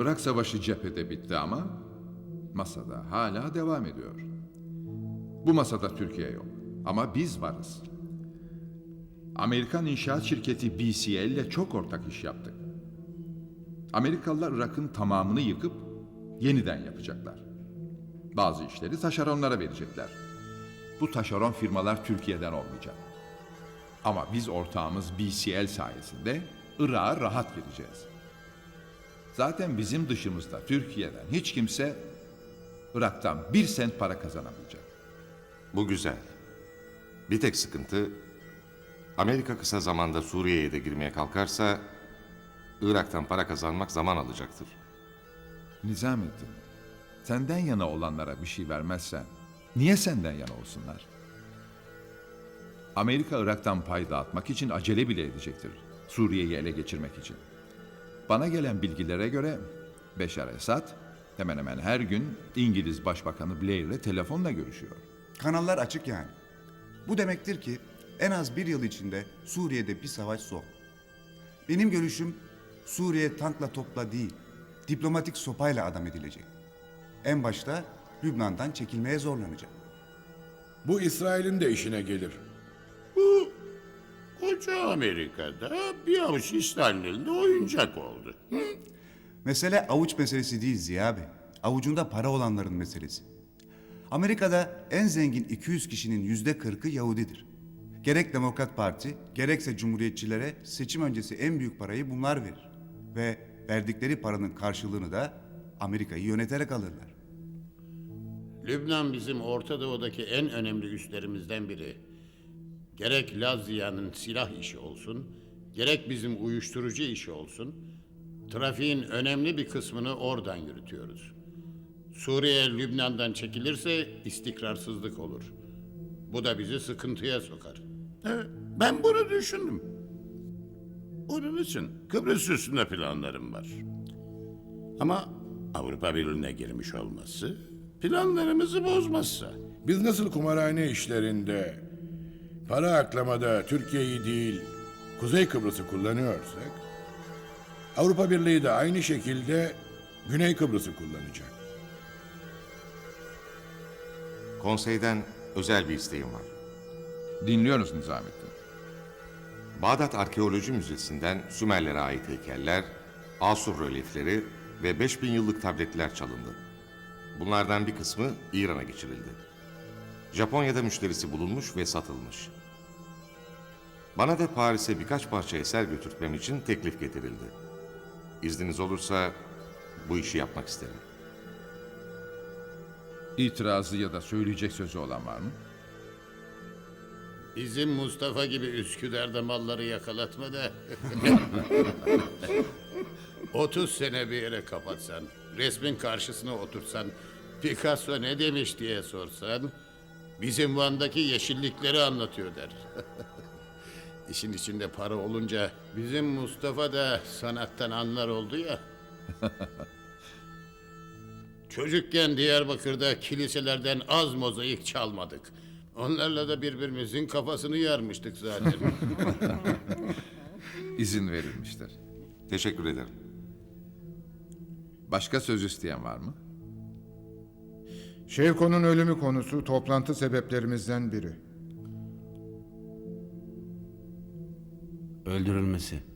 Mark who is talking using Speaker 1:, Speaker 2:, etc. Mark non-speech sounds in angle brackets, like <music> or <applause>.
Speaker 1: Irak Savaşı cephede bitti ama masada hala devam ediyor. Bu masada Türkiye yok ama biz varız. Amerikan inşaat şirketi BCL ile çok ortak iş yaptık. Amerikalılar Irak'ın tamamını yıkıp yeniden yapacaklar. Bazı işleri taşeronlara verecekler. Bu taşeron firmalar Türkiye'den olmayacak. Ama biz ortağımız BCL sayesinde Irak'a rahat gireceğiz. Zaten bizim dışımızda Türkiye'den hiç kimse Irak'tan bir sent para kazanamayacak.
Speaker 2: Bu güzel. Bir tek sıkıntı Amerika kısa zamanda Suriye'ye de girmeye kalkarsa Irak'tan para kazanmak zaman alacaktır.
Speaker 1: Nizamettin, senden yana olanlara bir şey vermezsen niye senden yana olsunlar? Amerika Irak'tan pay dağıtmak için acele bile edecektir. Suriye'yi ele geçirmek için. Bana gelen bilgilere göre Beşar Esad hemen hemen her gün İngiliz Başbakanı Blair ile telefonla görüşüyor.
Speaker 3: Kanallar açık yani. Bu demektir ki en az bir yıl içinde Suriye'de bir savaş son. Benim görüşüm Suriye tankla topla değil, diplomatik sopayla adam edilecek. En başta Lübnan'dan çekilmeye zorlanacak.
Speaker 4: Bu İsrail'in de işine gelir.
Speaker 5: Koca Amerika'da bir avuç elinde oyuncak oldu.
Speaker 3: Mesele avuç meselesi değil Ziya Bey. Avucunda para olanların meselesi. Amerika'da en zengin 200 kişinin yüzde 40'ı Yahudidir. Gerek Demokrat Parti, gerekse Cumhuriyetçilere seçim öncesi en büyük parayı bunlar verir. Ve verdikleri paranın karşılığını da Amerika'yı yöneterek alırlar.
Speaker 5: Lübnan bizim Orta Doğu'daki en önemli üslerimizden biri. Gerek Lazya'nın silah işi olsun, gerek bizim uyuşturucu işi olsun, trafiğin önemli bir kısmını oradan yürütüyoruz. Suriye Lübnan'dan çekilirse istikrarsızlık olur. Bu da bizi sıkıntıya sokar. Ben bunu düşündüm. Onun için Kıbrıs üstünde planlarım var. Ama Avrupa Birliği'ne girmiş olması planlarımızı bozmazsa.
Speaker 4: Biz nasıl kumarhane işlerinde, para aklamada Türkiye'yi değil, Kuzey Kıbrıs'ı kullanıyorsak, Avrupa Birliği de aynı şekilde Güney Kıbrıs'ı kullanacak.
Speaker 2: Konseyden özel bir isteğim var.
Speaker 1: Dinliyoruz Nizamettin.
Speaker 2: Bağdat Arkeoloji Müzesi'nden Sümerlere ait heykeller, Asur rölyefleri ve 5000 yıllık tabletler çalındı. Bunlardan bir kısmı İran'a geçirildi. Japonya'da müşterisi bulunmuş ve satılmış. Bana da Paris'e birkaç parça eser götürtmem için teklif getirildi. İzniniz olursa bu işi yapmak isterim.
Speaker 1: İtirazı ya da söyleyecek sözü olan var mı?
Speaker 5: Bizim Mustafa gibi Üsküdar'da malları yakalatma da. <laughs> 30 sene bir yere kapatsan, resmin karşısına otursan, Picasso ne demiş diye sorsan, bizim Van'daki yeşillikleri anlatıyor der. <laughs> İşin içinde para olunca bizim Mustafa da sanattan anlar oldu ya. <laughs> Çocukken Diyarbakır'da kiliselerden az mozaik çalmadık. Onlarla da birbirimizin kafasını yarmıştık zaten. <laughs>
Speaker 1: İzin verilmiştir.
Speaker 2: Teşekkür ederim.
Speaker 1: Başka söz isteyen var mı?
Speaker 6: Şevko'nun ölümü konusu toplantı sebeplerimizden biri.
Speaker 7: Öldürülmesi.